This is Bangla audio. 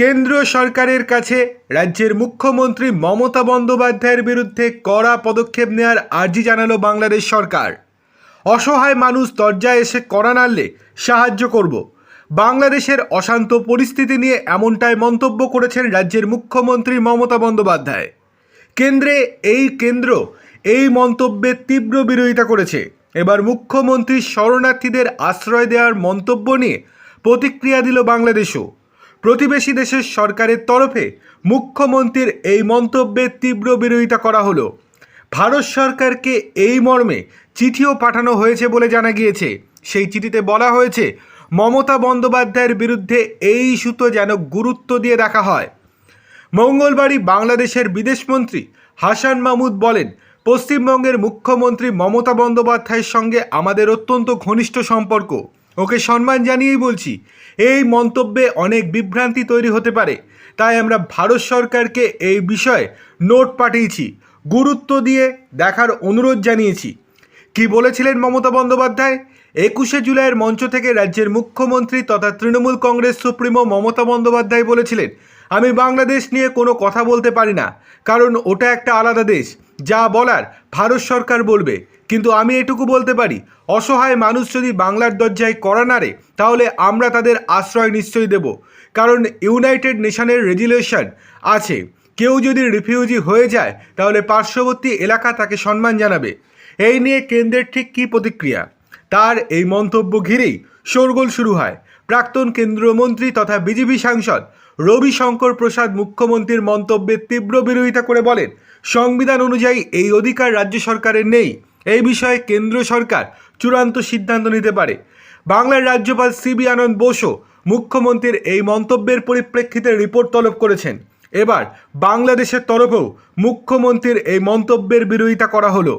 কেন্দ্র সরকারের কাছে রাজ্যের মুখ্যমন্ত্রী মমতা বন্দ্যোপাধ্যায়ের বিরুদ্ধে কড়া পদক্ষেপ নেওয়ার আর্জি জানালো বাংলাদেশ সরকার। অসহায় মানুষ দরজায় এসে কড়া নাড়লে সাহায্য করব। বাংলাদেশের অশান্ত পরিস্থিতি নিয়ে এমনটাই মন্তব্য করেছেন রাজ্যের মুখ্যমন্ত্রী মমতা বন্দ্যোপাধ্যায়। কেন্দ্রে এই কেন্দ্র এই মন্তব্যের তীব্র বিরোধিতা করেছে। এবার মুখ্যমন্ত্রী শরণার্থীদের আশ্রয় দেওয়ার মন্তব্য নিয়ে প্রতিক্রিয়া দিল বাংলাদেশও। প্রতিবেশী দেশের সরকারের তরফে মুখ্যমন্ত্রীর এই মন্তব্যের তীব্র বিরোধিতা করা হলো। ভারত সরকারকে এই মর্মে চিঠিও পাঠানো হয়েছে বলে জানা গিয়েছে। সেই চিঠিতে বলা হয়েছে, মমতা বন্দ্যোপাধ্যায়ের বিরুদ্ধে এই ইস্যুতে যেন গুরুত্ব দিয়ে দেখা হয়। মঙ্গলবারই বাংলাদেশের বিদেশমন্ত্রী হাসান মাহমুদ বলেন পশ্চিমবঙ্গের মুখ্যমন্ত্রী মমতা বন্দ্যোপাধ্যায়ের সঙ্গে আমাদের অত্যন্ত ঘনিষ্ঠ সম্পর্ক। ওকে সম্মান জানিয়েই বলছি, এই মন্তব্যে অনেক বিভ্রান্তি তৈরি হতে পারে। তাই আমরা ভারত সরকারকে এই বিষয়ে নোট পাঠিয়েছি। গুরুত্ব দিয়ে দেখার অনুরোধ জানিয়েছি। কি বলেছিলেন মমতা বন্দ্যোপাধ্যায়? একুশে জুলাইয়ের মঞ্চ থেকে রাজ্যের মুখ্যমন্ত্রী তথা তৃণমূল কংগ্রেস সুপ্রিমো মমতা বন্দ্যোপাধ্যায় বলেছিলেন, আমি বাংলাদেশ নিয়ে কোনো কথা বলতে পারি না, কারণ ওটা একটা আলাদা দেশ। যা বলার ভারত সরকার বলবে। কিন্তু আমি এটুকু বলতে পারি, অসহায় মানুষ যদি বাংলার দরজায় করা নাড়ে, তাহলে আমরা তাদের আশ্রয় নিশ্চয়ই দেব। কারণ ইউনাইটেড নেশনের রেজুলেশন আছে। কেউ যদি রিফিউজি হয়ে যায়, তাহলে পার্শ্ববর্তী এলাকা তাকে সম্মান জানাবে। এই নিয়ে কেন্দ্রের ঠিক কী প্রতিক্রিয়া? তার এই মন্তব্য ঘিরেই শোরগোল শুরু হয়। প্রাক্তন কেন্দ্রীয় মন্ত্রী তথা বিজেপি সাংসদ রবিশঙ্কর প্রসাদ মুখ্যমন্ত্রীর মন্তব্যের তীব্র বিরোধিতা করে বলেন, সংবিধান অনুযায়ী এই অধিকার রাজ্য সরকারের নেই। এই বিষয়ে কেন্দ্র সরকার চূড়ান্ত সিদ্ধান্ত নিতে পারে। বাংলার রাজ্যপাল সিবি আনন্দ বোসও মুখ্যমন্ত্রীর এই মন্তব্যের পরিপ্রেক্ষিতে রিপোর্ট তলব করেছেন। এবার বাংলাদেশের তরফেও মুখ্যমন্ত্রীর এই মন্তব্যের বিরোধিতা করা হলো।